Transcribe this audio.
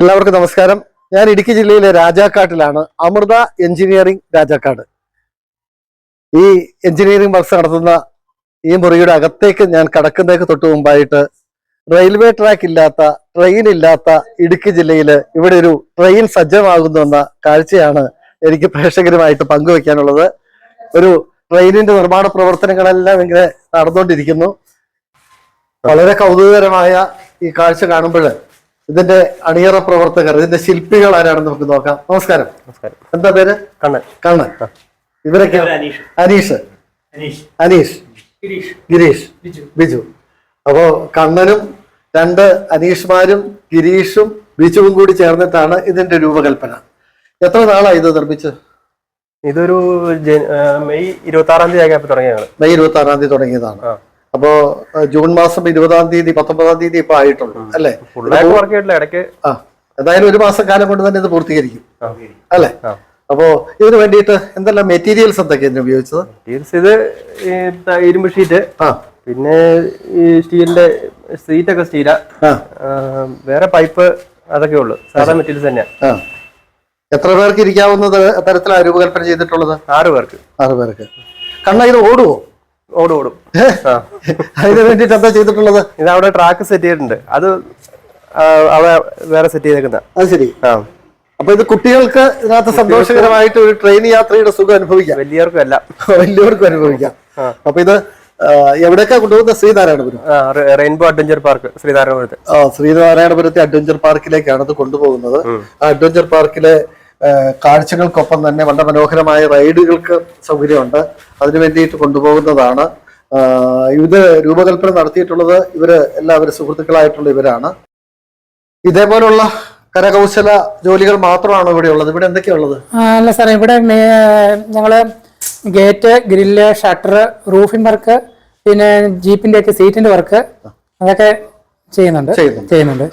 എല്ലാവർക്കും നമസ്കാരം. ഞാൻ ഇടുക്കി ജില്ലയിലെ രാജാക്കാട്ടിലാണ്. അമൃത എഞ്ചിനീയറിംഗ് രാജാക്കാട്. ഈ എഞ്ചിനീയറിംഗ് വർക്ക്സ് നടത്തുന്ന ഈ മുറിയുടെ അകത്തേക്ക് ഞാൻ കടക്കുന്നേക്ക് തൊട്ട് മുമ്പായിട്ട് റെയിൽവേ ട്രാക്ക് ഇല്ലാത്ത ട്രെയിൻ ഇല്ലാത്ത ഇടുക്കി ജില്ലയിൽ ഇവിടെ ഒരു ട്രെയിൻ സജ്ജമാകുന്നുവെന്ന കാഴ്ചയാണ് എനിക്ക് പ്രേക്ഷകരുമായിട്ട് പങ്കുവെക്കാനുള്ളത്. ഒരു ട്രെയിനിന്റെ നിർമ്മാണ പ്രവർത്തനങ്ങളെല്ലാം ഇങ്ങനെ നടന്നുകൊണ്ടിരിക്കുന്നു. വളരെ കൗതുകകരമായ ഈ കാഴ്ച കാണുമ്പോൾ ഇതിന്റെ അണിയറ പ്രവർത്തകർ ഇതിന്റെ ശില്പികൾ ആരാണെന്ന് നമുക്ക് നോക്കാം. നമസ്കാരം. നമസ്കാരം. എന്താ പേര്? കണ്ണൻ. കണ്ണൻ. ഇവരൊക്കെ അനീഷ്. അനീഷ്. അനീഷ്. അനീഷ്. ഗിരീഷ്. ബിജു. ബിജു. അപ്പോ കണ്ണനും രണ്ട് അനീഷ്മാരും ഗിരീഷും ബിജുവും കൂടി ചേർന്നിട്ടാണ് ഇതിന്റെ രൂപകൽപ്പന. എത്ര നാളായി ഇത് നിർമ്മിച്ചത് ഇതൊരു ജന- മെയ് ഇരുപത്തി ആറാം തീയതി ആയപ്പോ തുടങ്ങിയതാണ്. മെയ് ഇരുപത്തി ആറാം തീയതി തുടങ്ങിയതാണ്. അപ്പോ ജൂൺ മാസം ഇരുപതാം തീയതി പത്തൊമ്പതാം തീയതി ഇപ്പൊ ആയിട്ടുള്ളൂ അല്ലേ? ഇടയ്ക്ക്. ആ എന്തായാലും ഒരു മാസം കാലം കൊണ്ട് തന്നെ ഇത് പൂർത്തീകരിക്കും അല്ലെ? അപ്പോ ഇതിന് വേണ്ടിയിട്ട് എന്തെല്ലാം മെറ്റീരിയൽസ് എന്തൊക്കെയാണ് ഉപയോഗിച്ചത്? ഇത് ഇരുമ്പ് ഷീറ്റ് ആ. പിന്നെ ഈ സ്റ്റീലിന്റെ സീറ്റ് ഒക്കെ സ്റ്റീല. വേറെ പൈപ്പ് അതൊക്കെ ഉള്ളു. സാധാ മെറ്റീരിയൽസ് തന്നെയാ. എത്ര പേർക്ക് ഇരിക്കാവുന്നത് തരത്തിലാണ് രൂപകൽപ്പന ചെയ്തിട്ടുള്ളത്? ആറ് പേർക്ക്. ആറ് പേർക്ക്. കണ്ണ ഇത് ഓടുവോ? ഓടും ഓടും. അതിന് വേണ്ടിട്ട് എന്താ ചെയ്തിട്ടുള്ളത്? ഇത് അവിടെ ട്രാക്ക് സെറ്റ് ചെയ്തിട്ടുണ്ട്. അത് അവിടെ വേറെ സെറ്റ് ചെയ്തേക്കുന്ന. അത് ശരി. ആ. അപ്പൊ ഇത് കുട്ടികൾക്ക് ഇതിനകത്ത് സന്തോഷകരമായിട്ട് ഒരു ട്രെയിൻ യാത്രയുടെ സുഖം അനുഭവിക്കാം. വലിയവർക്കും അല്ല. വലിയവർക്കും അനുഭവിക്കാം. അപ്പൊ ഇത് എവിടെയൊക്കെ എവിടേക്കാ കൊണ്ടുപോകുന്ന ശ്രീനാരായണപുരം റെയിൻബോ അഡ്വഞ്ചർ പാർക്ക് ശ്രീനാരായണപുരത്ത്. ആ, ശ്രീനാരായണപുരത്തെ അഡ്വഞ്ചർ പാർക്കിലേക്കാണ് ഇത് കൊണ്ടുപോകുന്നത്. ആ അഡ്വഞ്ചർ പാർക്കിലെ കാഴ്ചകൾക്കൊപ്പം തന്നെ വളരെ മനോഹരമായ റൈഡുകൾക്ക് സൗകര്യമുണ്ട്. അതിനു വേണ്ടിയിട്ട് കൊണ്ടുപോകുന്നതാണ്. ഇത് രൂപകൽപ്പന നടത്തിയിട്ടുള്ളത് ഇവർ എല്ലാവരും സുഹൃത്തുക്കളായിട്ടുള്ള ഇവരാണ്. ഇതേപോലുള്ള കരകൗശല ജോലികൾ മാത്രമാണ് ഇവിടെ ഉള്ളത്? ഇവിടെ എന്തൊക്കെയുള്ളത് അല്ല സാറേ ഇവിടെ ഞങ്ങൾ gate grill shutter roofing work പിന്നെ ജീപ്പിന്റെ ഒക്കെ സീറ്റിന്റെ വർക്ക് അതൊക്കെ ചെയ്യുന്നുണ്ട്. ചെയ്യുന്നുണ്ട്.